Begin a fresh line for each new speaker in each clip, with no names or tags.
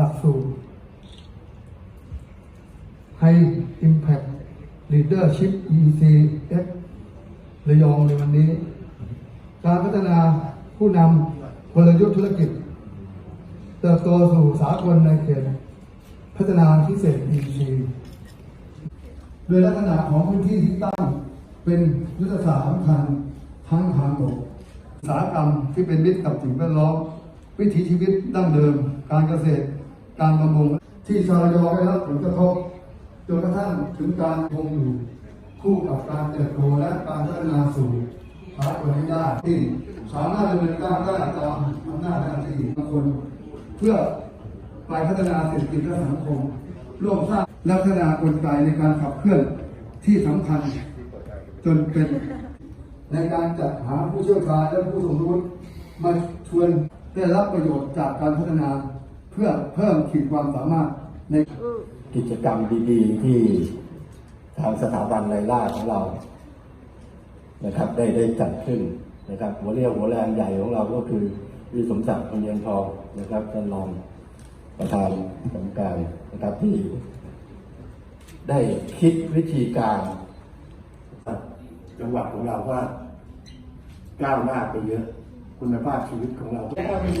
หลักสูตร High Impact Leadership ECF ระยองในวันนี้ การพัฒนาผู้นำกลยุทธ์ธุรกิจ เติบโตสู่สากลในเขตพัฒนาพิเศษ EC โดยลักษณะของพื้นที่ที่ตั้งเป็นยุทธศาสตร์สำคัญทั้งทางบกอุตสาหกรรมที่เป็นมิตรกับสิ่งแวดล้อมวิถีชีวิตดั้งเดิม การเกษตร การประมงที่ชาวระยองได้รับผลกระทบจนกระทั่งถึงการคงอยู่คู่กับการเติบโตและการพัฒนาสู่สากลให้ได้ที่สามารถดำเนินการได้ตามอำนาจหน้าที่บางคน เพื่อไปพัฒนาเศรษฐกิจและสังคมร่วมสร้างลักษณะกลไกในการขับเคลื่อนที่สำคัญ จนเป็นในการจัดหาผู้เชี่ยวชาญและผู้สมรู้มาชวนได้รับประโยชน์จากการพัฒนา พื่อเพิ่มขีดความสามารถใน
กิจกรรมดีๆ ที่ทางสถาบันไลล่าของเรา นะครับ ได้ได้จัดขึ้นนะครับหัวเรียวหัวแรงใหญ่ของเราก็คือวิสมศักดิ์พเนียนทองนะครับท่านรองประธานกรรมการนะครับที่ ได้คิดวิธีการจังหวัดของเราว่าก้าวหน้าไปเยอะ คุณภาพชีวิตของเรา
เรามี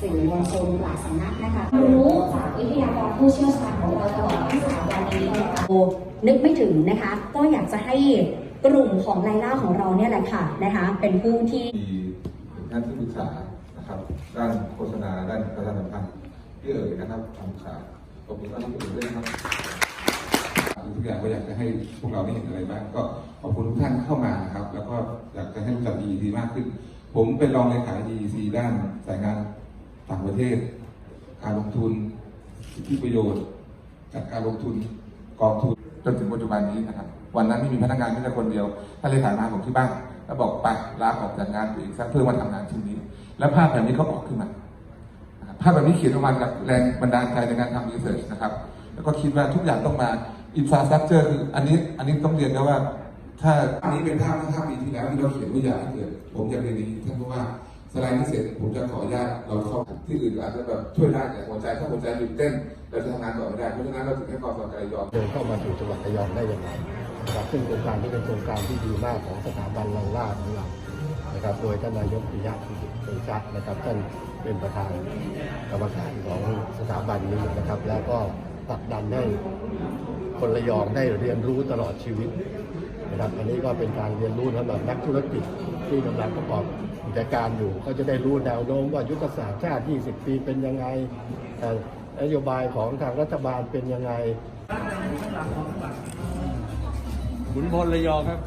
สื่อมวลชนหลายสำนักนะคะรู้จากวิทยากรผู้เชี่ยวชาญของเราตลอดทั้งสามวันนี้นะคะนึกไม่ถึงนะคะ ก็อยากจะให้กลุ่มของไลล่าของเราเนี่ยแหละค่ะนะคะ เป็นผู้ที่
มีท่านที่ปรึกษานะครับด้านโฆษณาด้านประชาสัมพันธ์ที่เอ่ยนะครับทำปรึกษาขอบคุณท่านที่เอ่ยด้วยนะครับทุกอย่างก็อยากจะให้พวกเราได้เห็นอะไรบ้างก็ขอบคุณทุกท่านเข้ามานะครับ แล้วก็อยากจะให้รู้จัก EEC มากขึ้น ผมเป็นรองเลขา EEC ด้านสายงานต่างประเทศ การลงทุนสิทธิประโยชน์จัดการลงทุนกองทุนจนถึงปัจจุบันนี้นะครับ วันนั้นไม่มีพนักงานแค่คนเดียวท่านเลขามาผมที่บ้านแล้วบอกไปลาออกจากงานตัวเองซะเพื่อมาทำงานชิ้นนี้ แล้วภาพแบบนี้เขาออกขึ้นมาภาพแบบนี้เขียนออกมากับแรงบันดาลใจในการทำรีเสิร์ชนะครับ แล้วก็คิดว่าทุกอย่างต้องมาอินฟราสตรักเจอร์คืออันนี้อันนี้ต้องเรียนนะว่า ถ้าอันนี้เป็นภาพเมื่อห้าปีที่แล้วที่เราเขียนว่าอยากให้เกิดผมอยากเรียนท่านี้ท่านผู้ว่าสไลด์นี้เสร็จผมจะขออนุญาตเราเข้าที่อื่นอาจจะแบบช่วยได้แต่หัวใจถ้าหัวใจหยุดเต้นเราจะทำงานต่อไม่ได้เพราะฉะนั้นเราถึงให้กองสกยอม
เดินเข้ามาสู่จังหวัดระยองได้ยังไงนะครับซึ่งโครงการนี้เป็นโครงการที่ดีมากของสถาบันลังลาของเรานะครับโดยท่านนายกปิยะเตชะนะครับท่านเป็นประธานกรรมการของสถาบันนี้นะครับ แล้วก็ ผลักดันให้คนระยองได้เรียนรู้ตลอดชีวิตนะครับอันนี้ก็เป็นการเรียนรู้สำหรับนักธุรกิจที่กำลังประกอบกิจการอยู่ ก็จะได้รู้แนวโน้มว่ายุทธศาสตร์ชาติ 20 ปีเป็นยังไงนโยบายของทางรัฐบาลเป็นยังไง
ขุนพลระยองครับ